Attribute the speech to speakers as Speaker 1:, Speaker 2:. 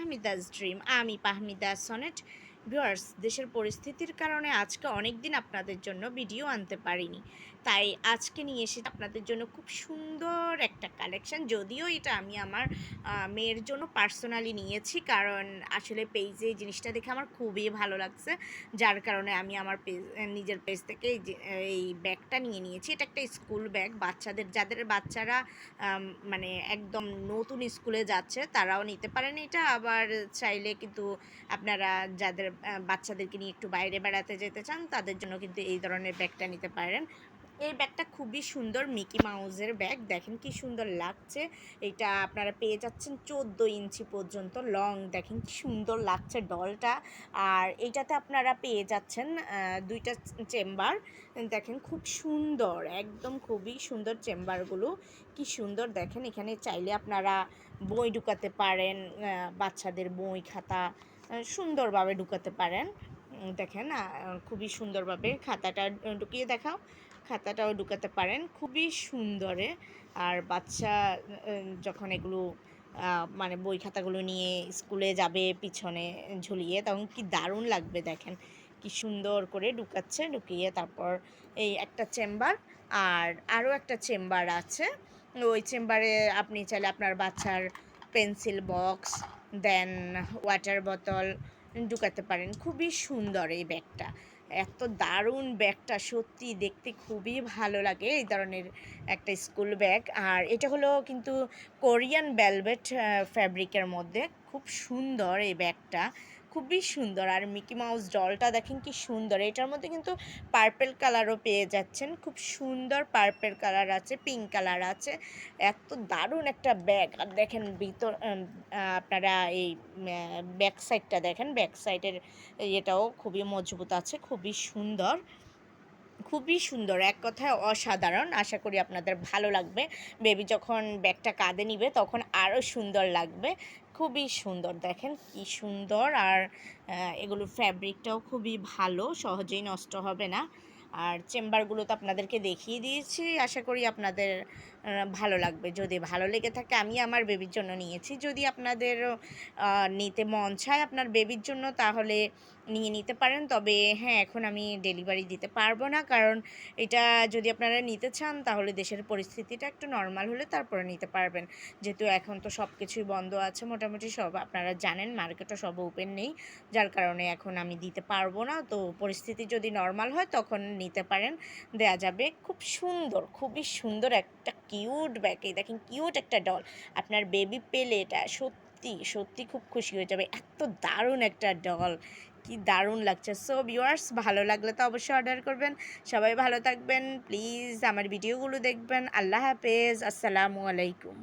Speaker 1: পাহমিদাস dream আমি Pahmida sonnet. Viewers দেশের পরিস্থিতির কারণে আজকে অনেক দিন আপনাদের জন্য ভিডিও আনতে পারিনি। তাই আজকে নিয়ে এসে আপনাদের জন্য খুব সুন্দর একটা কালেকশন যদিও এটা আমি আমার মেয়ের জন্য পার্সোনালি নিয়েছি, কারণ আসলে পেজে এই জিনিসটা দেখে আমার খুবই ভালো লাগছে। যার কারণে আমি আমার পেজ নিজের পেজ থেকে এই ব্যাগটা নিয়ে নিয়েছি। এটা একটা স্কুল ব্যাগ বাচ্চাদের, যাদের বাচ্চারা মানে একদম নতুন স্কুলে যাচ্ছে, তারাও নিতে পারেন। এটা আবার চাইলে কিন্তু আপনারা যাদের বাচ্চাদেরকে নিয়ে একটু বাইরে বেড়াতে যেতে চান, তাদের জন্য কিন্তু এই ধরনের ব্যাগটা নিতে পারেন। এই ব্যাগটা খুবই সুন্দর মিকি মাউজের ব্যাগ। দেখেন কি সুন্দর লাগছে। এটা আপনারা পেয়ে যাচ্ছেন চোদ্দ ইঞ্চি পর্যন্ত লং। দেখেন কি সুন্দর লাগছে ডলটা। আর এইটাতে আপনারা পেয়ে যাচ্ছেন দুইটা চেম্বার। দেখেন খুব সুন্দর, একদম খুবই সুন্দর চেম্বারগুলো। কি সুন্দর, দেখেন এখানে চাইলে আপনারা বই ঢুকাতে পারেন বাচ্চাদের বই খাতা। সুন্দরভাবে ঢুকাতে পারেন। দেখেন খুবই সুন্দরভাবে খাতাটা ঢুকিয়ে দেখাও। খাতাটাও ঢুকাতে পারেন, খুবই সুন্দরে। আর বাচ্চা যখন এগুলো মানে বই খাতাগুলো নিয়ে স্কুলে যাবে পিছনে ঝুলিয়ে, তখন কি দারুণ লাগবে দেখেন। কি সুন্দর করে ঢুকাচ্ছে, ঢুকিয়ে তারপর এই একটা চেম্বার আর আরও একটা চেম্বার আছে। ওই চেম্বারে আপনি চাইলে আপনার বাচ্চার পেন্সিল বক্স দেন ওয়াটার বোতল ঢুকাতে পারেন। খুবই সুন্দর এই ব্যাগটা। এত দারুণ ব্যাগটা, সত্যি দেখতে খুবই ভালো লাগে এই ধরনের একটা স্কুল ব্যাগ আর এটা হলো কিন্তু কোরিয়ান ভেলভেট ফ্যাব্রিকের মধ্যে। খুব সুন্দর এই ব্যাগটা। খুবই সুন্দর। আর মিকি মাউস ডলটা দেখেন কি সুন্দর। এটার মধ্যে কিন্তু পার্পেল কালারও পেয়ে যাচ্ছেন। খুব সুন্দর পার্পেল কালার আছে পিঙ্ক কালার আছে। এত দারুণ একটা ব্যাগ আর দেখেন ভিতর আপনারা এই ব্যাক সাইডটা দেখেন। ব্যাক সাইডের এটাও খুবই মজবুত আছে, খুবই সুন্দর। খুবই সুন্দর, এক কথায় অসাধারণ। আশা করি আপনাদের ভালো লাগবে। বেবি যখন ব্যাগটা কাঁধে নিবে তখন আরও সুন্দর লাগবে। খুবই সুন্দর। দেখেন কি সুন্দর আর এগুলো ফ্যাব্রিকটাও খুবই ভালো, সহজেই নষ্ট হবে না। আর চেম্বারগুলো তো আপনাদেরকে দেখিয়ে দিয়েছি, আশা করি আপনাদের ভালো লাগবে। যদি ভালো লেগে থাকে, আমি আমার বেবির জন্য নিয়েছি। যদি আপনাদের নিতে মন চায় আপনার বেবির জন্য, তাহলে নিয়ে নিতে পারেন। তবে হ্যাঁ এখন আমি ডেলিভারি দিতে পারব না। কারণ এটা যদি আপনারা নিতে চান, তাহলে দেশের পরিস্থিতিটা একটু নর্মাল হলে তারপরে নিতে পারবেন। যেহেতু এখন তো সব কিছুই বন্ধ আছে মোটামুটি সব আপনারা জানেন মার্কেটও সব ওপেন নেই। যার কারণে এখন আমি দিতে পারব না। তো পরিস্থিতি যদি নর্মাল হয়, তখন নিতে পারেন। দেয়া যাবে খুব সুন্দর, খুবই সুন্দর একটা কিউট ব্যাগ এই দেখেন কিউট একটা ডল আপনার বেবি পেলে এটা সত্যি সত্যি খুব খুশি হয়ে যাবে। এত দারুণ একটা ডল কি দারুণ লাগছে। সো ভিউয়ার্স ভালো লাগলে তো অবশ্যই অর্ডার করবেন। সবাই ভালো থাকবেন। প্লিজ আমার ভিডিওগুলো দেখবেন। আল্লাহ হাফেজ। আসসালামু আলাইকুম।